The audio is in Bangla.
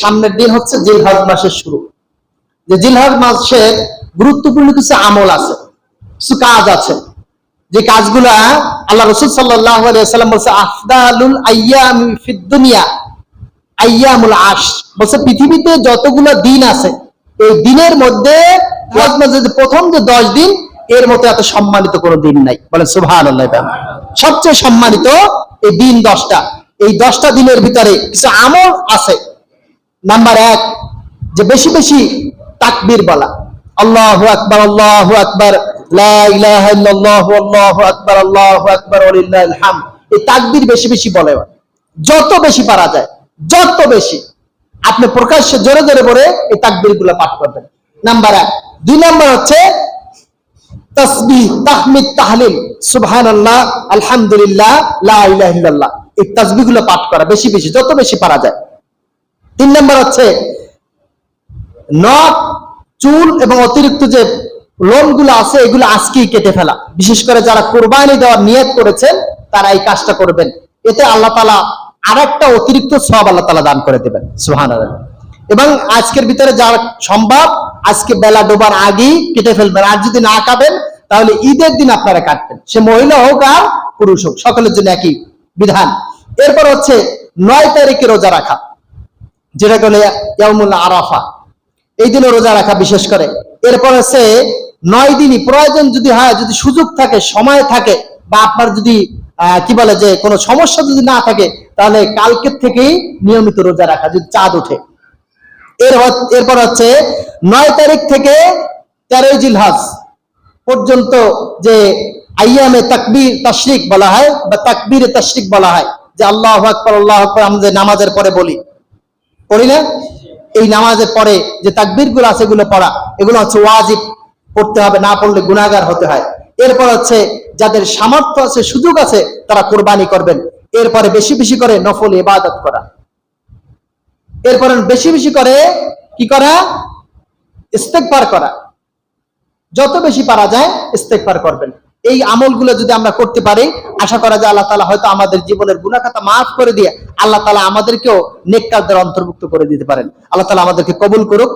সামনের দিন হচ্ছে জিলহজ মাসের শুরু। যে জিলহজ মাসের গুরুত্বপূর্ণ কিছু আমল আছে, কিছু কাজ আছে। যে কাজগুলা আল্লাহ রসুল সাল্লাহ সাল্লাম বলছে, আফদালুল আয়াম আয়ামুল আশ বলছে, পৃথিবীতে যতগুলো দিন আছে, এই দিনের মধ্যে প্রথম যে দশ দিন, এর মতো এত সম্মানিত কোনো দিন নাই। বলে সুভান সবচেয়ে সম্মানিত এই দিন দশটা। এই দশটা দিনের ভিতরে কিছু আমল আছে নাম্বার এক, যে বেশি বেশি তাকবীর বলা। আল্লাহ আকবার আল্লাহ আকবার আল্লাহু আকবার আল্লাহু আকবার হামদ। এই তাকবীর বেশি বেশি বলে যত বেশি পারা যায়, যত বেশি। আপনি প্রকাশ্যে জোরে জোরে এই তাকবীরগুলো পাঠ করবেন। নাম্বার এক। দুই নাম্বার হচ্ছে, তসবিহ, তাহমিদ, তাহলিল। সুবহানাল্লাহ, আলহামদুলিল্লাহ, লা ইলাহা ইল্লাল্লাহ। এই তাসবিহগুলো পাঠ করা, বেশি বেশি, যত বেশি পারা যায়। তিন নাম্বার হচ্ছে, নখ, চুল এবং অতিরিক্ত যে লোমগুলো আছে, এগুলো আজকেই কেটে ফেলা। বিশেষ করে যারা কোরবানি দেওয়ার নিয়ত করেছেন, তারা এই কাজটা করবেন। এতে আল্লাহ তালা আর একটা অতিরিক্ত সব আল্লাহ তালা দান করে দেবেন। সুহান এবং আজকের ভিতরে যা সম্ভব, আজকে বেলা ডোবার আগেই কেটে ফেলবেন। আর যদি না কাটেন, তাহলে ঈদের দিন আপনারা কাটবেন। সে মহিলা হোক আর পুরুষ হোক, সকলের জন্য একই বিধান। এরপর হচ্ছে নয় তারিখে রোজা রাখা। যেটা বলে ইয়ামুল আরাফা। এই দিনে রোজা রাখা বিশেষ করে। এরপর হচ্ছে নয় দিনই প্রয়োজন যদি হয়, যদি সুযোগ থাকে, সময় থাকে, বা আপনার যদি কি বলে যে কোনো সমস্যা যদি না থাকে, তাহলে কালকের থেকেই নিয়মিত রোজা রাখা, যদি চাঁদ ওঠে। এর এরপর হচ্ছে নয় তারিখ থেকে তেরোই জিলহাজ পর্যন্ত যে আইয়ামে তাকবীর তাশরিক বলা হয়, বা তাকবীরে তাশরিক বলা হয়, যে আল্লাহ আকবর আল্লাহ আকবর আমাদের নামাজের পরে বলি। পড়ি না এই নামাজের পরে যে তাকবীরগুলো আছে এগুলো পড়া, এগুলো হচ্ছে ওয়াজিব। পড়তে হবে, না পড়লে গুনাহগার হতে হয়। এরপর হচ্ছে যাদের সামর্থ্য আছে, সুযোগ আছে, তারা কোরবানি করবেন। এরপরে বেশি বেশি করে নফল ইবাদত করা। এরপরে বেশি বেশি করে কি করা? ইস্তেকবার করা। যত বেশি পারা যায়, ইস্তেকবার করবেন। এই আমলগুলো যদি আমরা করতে পারি, আশা করা যায় আল্লাহ তালা হয়তো আমাদের জীবনের গুণাখাতা মাফ করে দিয়ে আল্লাহ তালা আমাদেরকেও নেককারদের অন্তর্ভুক্ত করে দিতে পারেন। আল্লাহ তালা আমাদেরকে কবুল করুক।